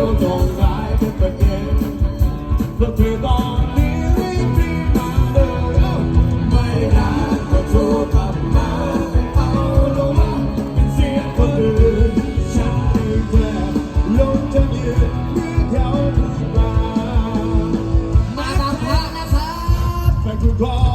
ยวตรงไหนเป็นประเด็นดนตรีตอนนี้รีบรีบมาเร็วไม่นานก็โทรกลับมาเอาลงมาเป็นเสียคนอื่นชายแกล้งลงจะยืนมีแถวมาาตมพระนะครับแฟนคุณขอ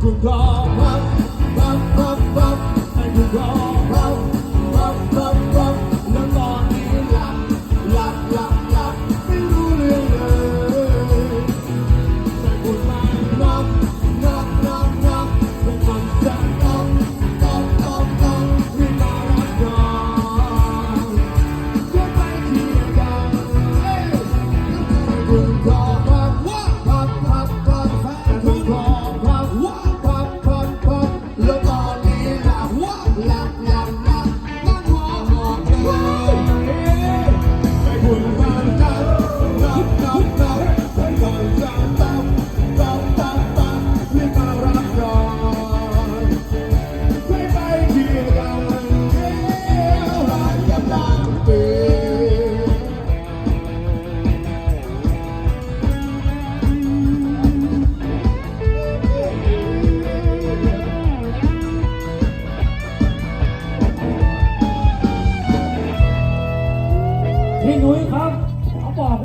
ให้คุ